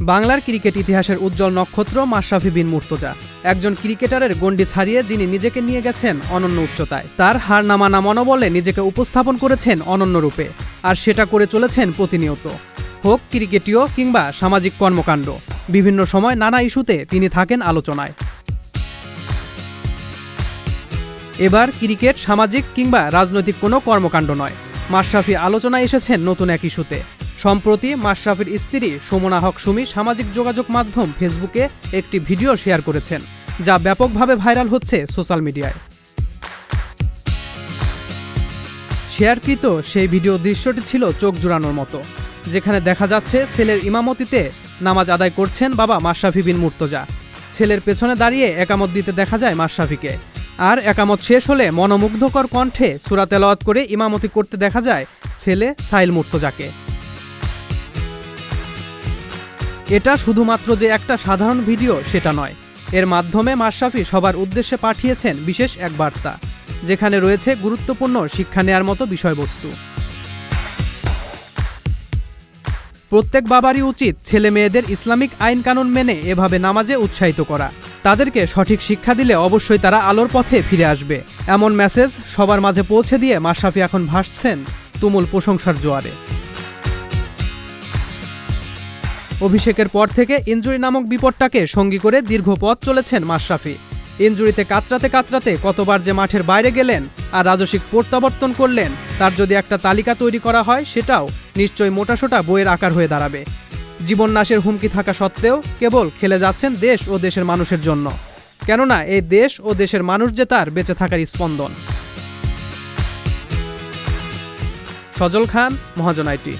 বাংলার ক্রিকেট ইতিহাসের উজ্জ্বল নক্ষত্র মাশরাফি বিন মুর্তজা। একজন ক্রিকেটারের গণ্ডি ছাড়িয়ে যিনি নিজেকে নিয়ে গেছেন অনন্য উচ্চতায়। তার হার নামা না মনোবলে নিজেকে উপস্থাপন করেছেন অনন্য রূপে, আর সেটা করে চলেছেন প্রতিনিয়ত। হোক ক্রিকেটীয় কিংবা সামাজিক কর্মকাণ্ড, বিভিন্ন সময় নানা ইস্যুতে তিনি থাকেন আলোচনায়। এবার ক্রিকেট সামাজিক কিংবা রাজনৈতিক কোনো কর্মকাণ্ড নয়। মাশরাফি আলোচনায় এসেছেন নতুন এক ইস্যুতে। সম্প্রতি মাশরাফির স্ত্রী সুমনা হক সুমি সামাজিক যোগাযোগ মাধ্যম ফেসবুকে একটি ভিডিও শেয়ার করেছেন, যা ব্যাপকভাবে ভাইরাল হচ্ছে সোশ্যাল মিডিয়ায়। শেয়ারকৃত সেই ভিডিও দৃশ্যটি ছিল চোখ জুড়ানোর মতো, যেখানে দেখা যাচ্ছে ছেলের ইমামতিতে নামাজ আদায় করছেন বাবা মাশরাফি বিন মুর্তজা। ছেলের পেছনে দাঁড়িয়ে একামত দিতে দেখা যায় মাশরাফিকে। আর একামত শেষ হলে মনোমুগ্ধকর কণ্ঠে সুরা তেলাওয়াত করে ইমামতি করতে দেখা যায় ছেলে সাইল মুর্তজাকে। এটা শুধুমাত্র যে একটা সাধারণ ভিডিও, সেটা নয়। এর মাধ্যমে মাশরাফি সবার উদ্দেশ্যে পাঠিয়েছেন বিশেষ এক বার্তা, যেখানে রয়েছে গুরুত্বপূর্ণ শিক্ষা নেয়ার মতো বিষয়বস্তু। প্রত্যেক বাবারই উচিত ছেলে মেয়েদের ইসলামিক আইন কানুন মেনে এভাবে নামাজে উৎসাহিত করা। তাদেরকে সঠিক শিক্ষা দিলে অবশ্যই তারা আলোর পথে ফিরে আসবে। এমন মেসেজ সবার মাঝে পৌঁছে দিয়ে মাশরাফি এখন ভাসছেন তুমুল প্রশংসার জোয়ারে। অভিষেকের পর থেকে ইঞ্জুরি নামক বিপদটাকে সঙ্গী করে দীর্ঘ পথ চলেছেন মাশরাফি। ইঞ্জুরিতে কাতরাতে কাতরাতে কতবার যে মাঠের বাইরে গেলেন আর রাজস্বিক প্রত্যাবর্তন করলেন, তার যদি একটা তালিকা তৈরি করা হয়, সেটাও নিশ্চয়ই মোটাসোটা বইয়ের আকার হয়ে দাঁড়াবে। জীবন নাশের হুমকি থাকা সত্ত্বেও কেবল খেলে যাচ্ছেন দেশ ও দেশের মানুষের জন্য। কেননা, এই দেশ ও দেশের মানুষ যে তার বেঁচে থাকার স্পন্দন। সজল খান, মহাজন আইটি।